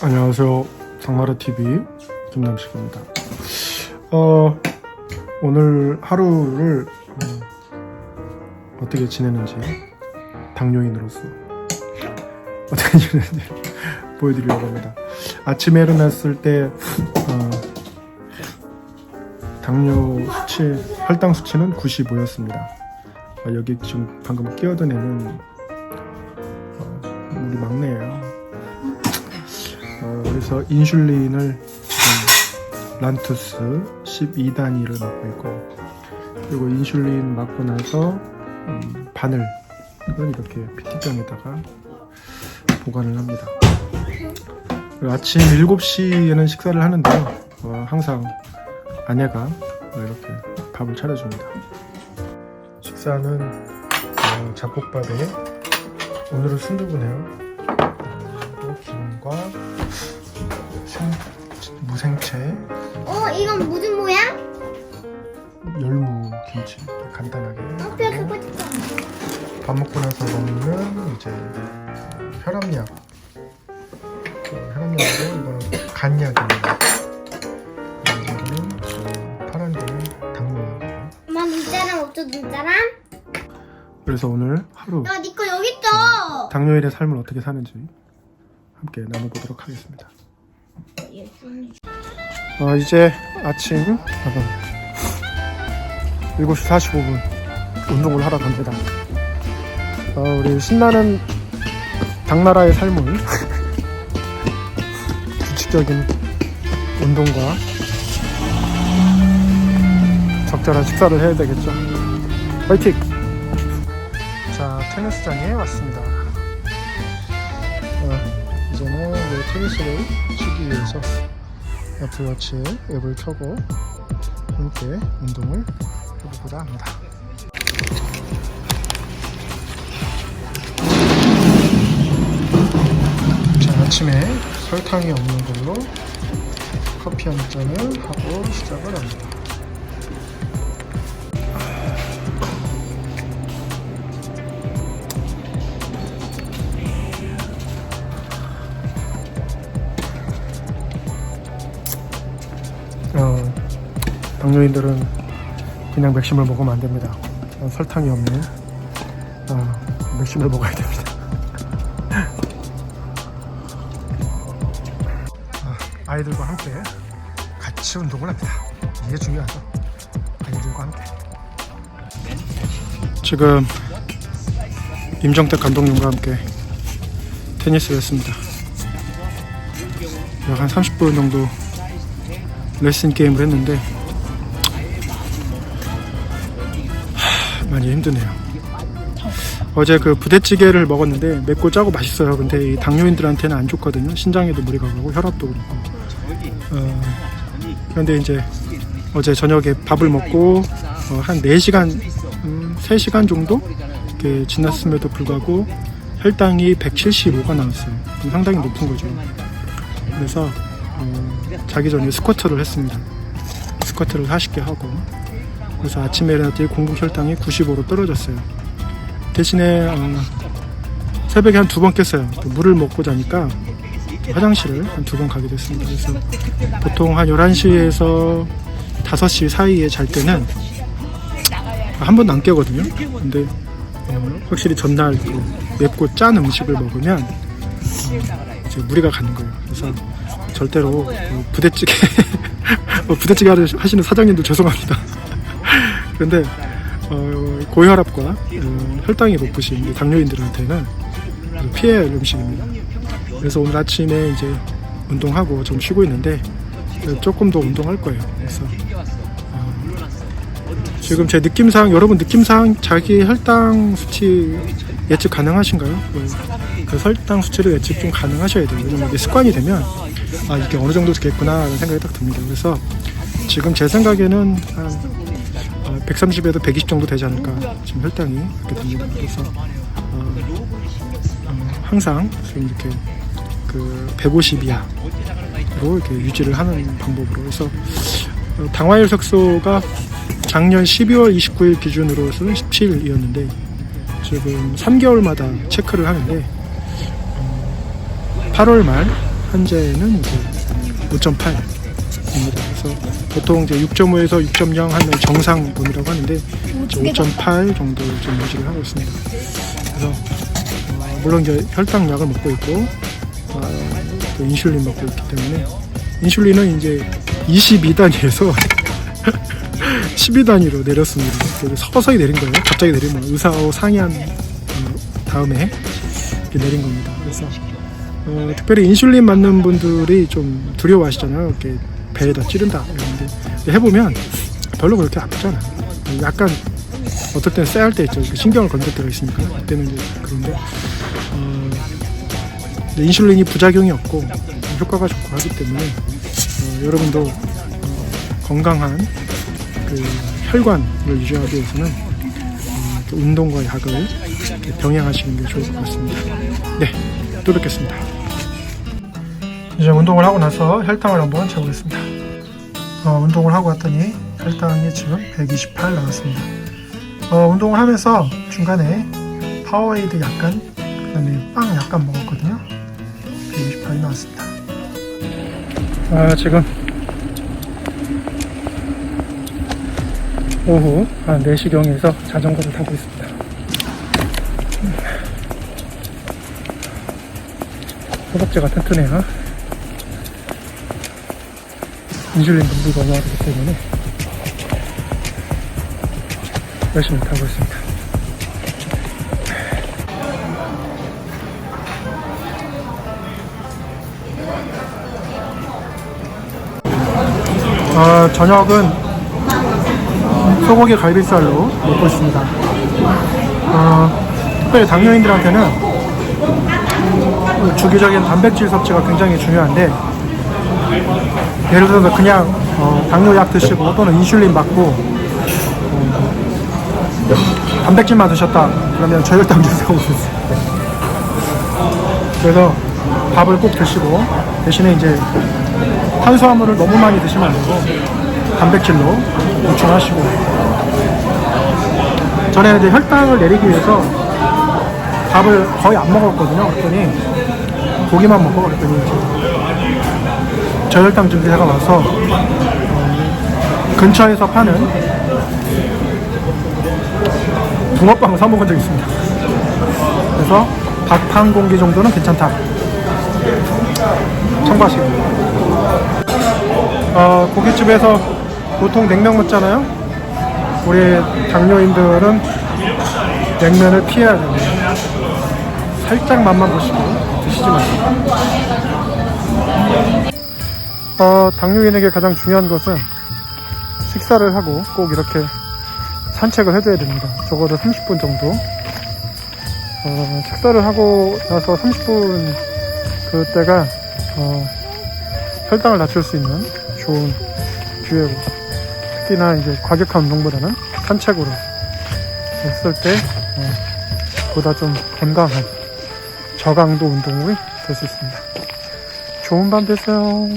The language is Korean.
안녕하세요. 장마르 TV 김남식입니다. 어, 오늘 하루를 음, 어떻게 지내는지 당뇨인으로서 어떻게 지내는지 보여드리려고 합니다. 아침에 일어났을 때 어, 당뇨 수치, 혈당 수치는 95였습니다. 여기 지금 방금 끼어든 애는 어, 우리 막내예요. 어, 그래서 인슐린을 지금 란투스 12단위를 맞고 있고 그리고 인슐린 맞고 나서 음, 바늘을 이렇게 PT병에다가 보관을 합니다. 아침 7시에는 식사를 하는데요. 어, 항상 아내가 이렇게 밥을 차려줍니다. 식사는 어, 잡곡밥에 오늘은 순두부네요. 무생채, 어, 이건 무슨 모양? 열무 김치 간단하게 어, 뼈 그리고 갖고 싶어. 밥 먹고 나서 먹는 이제 혈압약 그 혈압약으로 이거는 간약입니다 이거는 그 파란 거는 당뇨약이고 엄마 눈사람 없어 눈사람? 그래서 오늘 하루 야, 니거 여기 있어. 당뇨인의 삶을 어떻게 사는지 함께 나눠보도록 하겠습니다 어, 이제 아침 잠깐 7시 45분 운동을 하러 갑니다. 어, 우리 신나는 당나라의 삶을 규칙적인 운동과 적절한 식사를 해야 되겠죠. 화이팅! 자, 테니스장에 왔습니다. 어, 이제는 이 테니스를 치기 위해서 애플워치에 앱을 켜고 함께 운동을 해보고자 합니다. 자, 아침에 설탕이 없는 걸로 커피 한 잔을 하고 시작을 합니다. 당뇨인들은 그냥 맥심을 먹으면 안 됩니다. 어, 설탕이 없는 어, 맥심을 먹어야 됩니다. 아, 아이들과 함께 같이 운동을 합니다. 이게 중요하죠. 아이들과 함께. 지금 임정택 감독님과 함께 테니스를 했습니다. 약 한 30분 정도 레슨 게임을 했는데 많이 힘드네요. 어제 그 부대찌개를 먹었는데 맵고 짜고 맛있어요. 근데 이 당뇨인들한테는 안 좋거든요. 신장에도 무리가 가고 혈압도 그렇고. 어, 그런데 이제 어제 저녁에 밥을 먹고 어, 한 4시간, 음, 3시간 정도 이렇게 지났음에도 불구하고 혈당이 175가 나왔어요. 상당히 높은 거죠. 그래서 어, 자기 전에 스쿼트를 했습니다. 스쿼트를 40개 하고 그래서 아침에 일어났더니 공복 혈당이 95로 떨어졌어요. 대신에 어, 새벽에 한 두 번 깼어요. 또 물을 먹고 자니까 화장실을 한 두 번 가게 됐습니다. 그래서 보통 한 11시에서 5시 사이에 잘 때는 한 번도 안 깨거든요. 근데 어, 확실히 전날 그 맵고 짠 음식을 먹으면 어, 무리가 가는 거예요. 그래서 절대로 그 부대찌개 뭐 부대찌개 하시- 하시는 사장님들 죄송합니다. 그런데 어, 고혈압과 어, 혈당이 높으신 이 당뇨인들한테는 피해야 할 음식입니다. 그래서 오늘 아침에 이제 운동하고 좀 쉬고 있는데 조금 더 운동할 거예요. 그래서 어, 지금 제 느낌상 여러분 느낌상 자기 혈당 수치 예측 가능하신가요? 뭐, 그 혈당 수치를 예측 좀 가능하셔야 돼요. 왜냐면 이게 습관이 되면 아 이게 어느 정도 되겠구나 라는 생각이 딱 듭니다. 그래서 지금 제 생각에는 한 130에서 120 정도 되지 않을까 지금 혈당이 그렇게 됩니다. 그래서 어, 어, 항상 지금 이렇게 그 150 이하로 이렇게 유지를 하는 방법으로 해서 어, 당화혈 색소가 작년 12월 29일 기준으로서는 17이었는데 지금 3개월마다 체크를 하는데 어, 8월 말 현재는 이제 5.8입니다. 그래서 보통 이제 6.5에서 6.0 하는 정상분이라고 하는데 5.8 정도 좀 유지를 하고 있습니다. 그래서 어, 물론 이제 혈당약을 먹고 있고 어, 또 인슐린 먹고 있기 때문에 인슐린은 이제 22단위에서 12단위로 내렸습니다. 서서히 내린 거예요. 갑자기 내리면 의사하고 상의한 어, 다음에 내린 겁니다. 그래서 어, 특별히 인슐린 맞는 분들이 좀 두려워하시잖아요. 이렇게 배에다 찌른다 이러는데 해보면 별로 그렇게 아프지 않아요. 약간 어떨 때는 쎄할 때 있죠. 그 신경을 건들 때가 있으니까 그때는 이제 그런데 어, 인슐린이 부작용이 없고 효과가 좋고 하기 때문에 어, 여러분도 어, 건강한 그 혈관을 유지하기 위해서는 어, 또 운동과 약을 병행하시는 게 좋을 것 같습니다. 네, 또 뵙겠습니다. 이제 운동을 하고 나서 혈당을 한번 재보겠습니다. 어, 운동을 하고 왔더니 혈당이 지금 128 나왔습니다. 어, 운동을 하면서 중간에 파워에이드 약간, 그 다음에 빵 약간 먹었거든요. 128이 나왔습니다. 아, 지금 오후 한 4시경에서 자전거를 타고 있습니다. 허벅지가 튼튼해요. 인슐린 분비가 올라가기 때문에 열심히 타고 있습니다. 어, 저녁은 소고기 갈비살로 먹고 있습니다. 어, 특별히 당뇨인들한테는 주기적인 단백질 섭취가 굉장히 중요한데 예를 들어서 그냥 어, 당뇨약 드시고 또는 인슐린 맞고 어, 단백질만 드셨다 그러면 저혈당 증세가 올수 있어요. 그래서 밥을 꼭 드시고 대신에 이제 탄수화물을 너무 많이 드시면 안 되고 단백질로 보충하시고 전에 이제 혈당을 내리기 위해서 밥을 거의 안 먹었거든요. 그랬더니 고기만 먹고 그랬더니 저혈당 증세가 와서 어, 근처에서 파는 붕어빵을 사 먹은 적이 있습니다. 그래서 밥 한 공기 정도는 괜찮다. 참고하시고. 어, 고깃집에서 보통 냉면 먹잖아요. 우리 당뇨인들은 냉면을 피해야 됩니다. 살짝 맛만 보시고 드시지 마세요. 어, 당뇨인에게 가장 중요한 것은 식사를 하고 꼭 이렇게 산책을 해줘야 됩니다. 적어도 30분 정도. 어, 식사를 하고 나서 30분 그때가 어, 혈당을 낮출 수 있는 좋은 기회고 특히나 이제 과격한 운동보다는 산책으로 했을 때 어, 보다 좀 건강한 저강도 운동이 될 수 있습니다. 좋은 밤 되세요.